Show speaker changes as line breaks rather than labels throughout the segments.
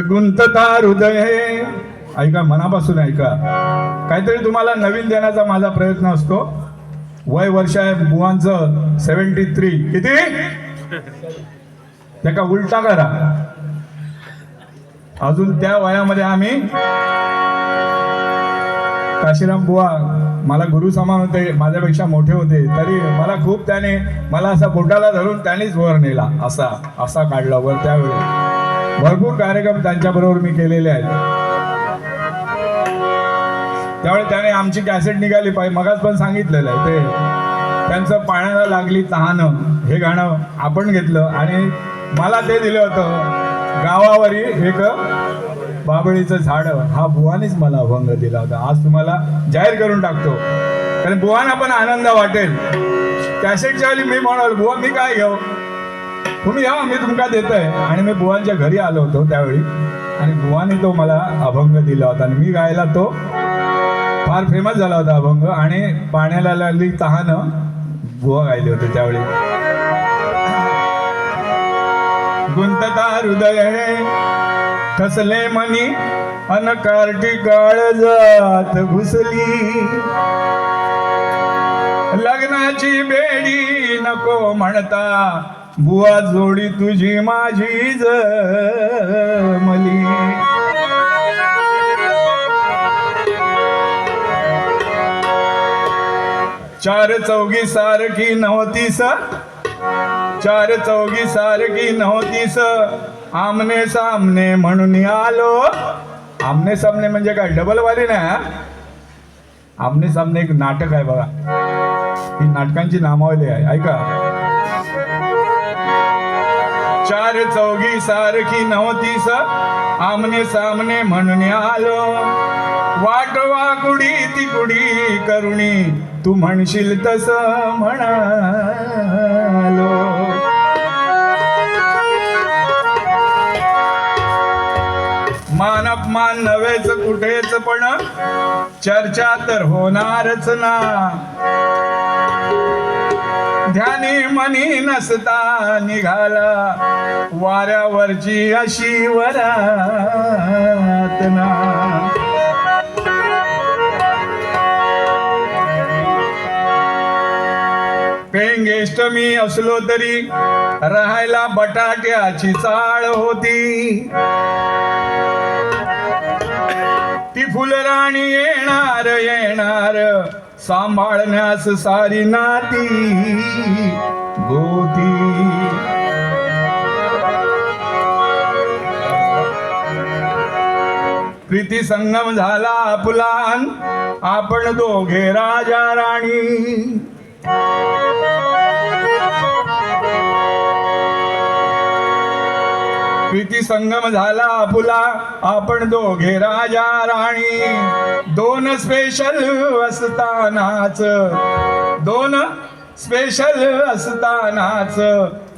गुंतता हृदय ऐका मनापासून ऐका. काहीतरी तुम्हाला नवीन देण्याचा माझा प्रयत्न असतो. वय वर्ष आहे बुवांचं सेव्हन्टी थ्री किती त्याका उलटा करा. अजून त्या वयामध्ये आम्ही काशीराम बुवा मला गुरु समान होते माझ्यापेक्षा मोठे होते. तरी मला खूप त्याने मला असा बोटाला धरून त्यानेच वर नेला. असा असा काढला वर त्यावेळी. भरपूर कार्यक्रम त्यांच्याबरोबर मी केलेले आहेत. त्यावेळी त्याने आमची कॅसेट निघाली पाहिजे मगाच पण सांगितलेलं आहे ते. त्यांचं पाण्याला लागली तहान. हे गाणं आपण घेतलं आणि मला ते दिलं होतं. गावावरील एक बाबळीचं झाड हा बुवानीच मला अभंग दिला होता. आज तुम्हाला जाहीर करून टाकतो. कारण बुवांना पण आनंद वाटेल. कॅसेटच्या वेळी मी म्हणाल बुवा मी काय घेऊ? तुम्ही या मी तुमका आहे आणि मी बुवांच्या घरी आलो होतो त्यावेळी. आणि बुवाने तो मला अभंग दिला होता. आणि मी गायला तो फार फेमस झाला होता अभंग. आणि पाण्याला लागली तहानं बुवा गायले होते त्यावेळी. गुंतता हृदय कसले मनी. अनकारटी काळ जात घुसली. लग्नाची बेडी नको म्हणता. बुवा जोडी तुझी माझी जमली चार चौगी सारखी नव्हतीस चार चौगी सारखी नव्हतीस आमने सामने म्हणून आलो. आमने सामने म्हणजे काय? डबल वाली ना आमने सामने एक नाटक आहे बघा. ही नाटकांची नामावली आहे. ऐका. चार चौघी सारखी नव्हतीस आमने सामने म्हणून आलो. वाट कुडी ती कुडी करुणी. तू म्हणशील तस म्हणालो. मान अपमान नव्हेच कुठेच पण. चर्चा तर होणारच ना. ध्यानी मनी नसता निघाला. वाऱ्यावरची अशी वरात ना पेंगेष्ट मी असलो तरी राहायला बटाट्याची चाळ होती. ती फुलराणी येणार येणार. सांभाळण्यास सारी नाती गोती. प्रीती संगम झाला आपला आपण दोघे राजा राणी. प्रीती संगम झाला आपुला. आपण दोघे राजा राणी. दोन स्पेशल असतानाच. दोन स्पेशल असतानाच.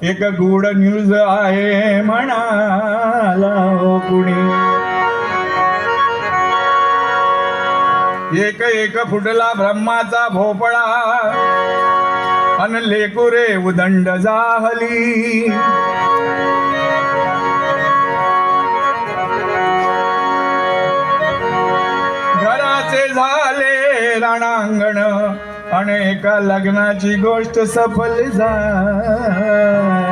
एक गुड न्यूज आहे म्हणाला हो कुणी. एक एक फुटला ब्रह्माचा भोपळा. अन लेकुरे उदंड जाहली. एका लग्नाची गोष्ट सफल झाली?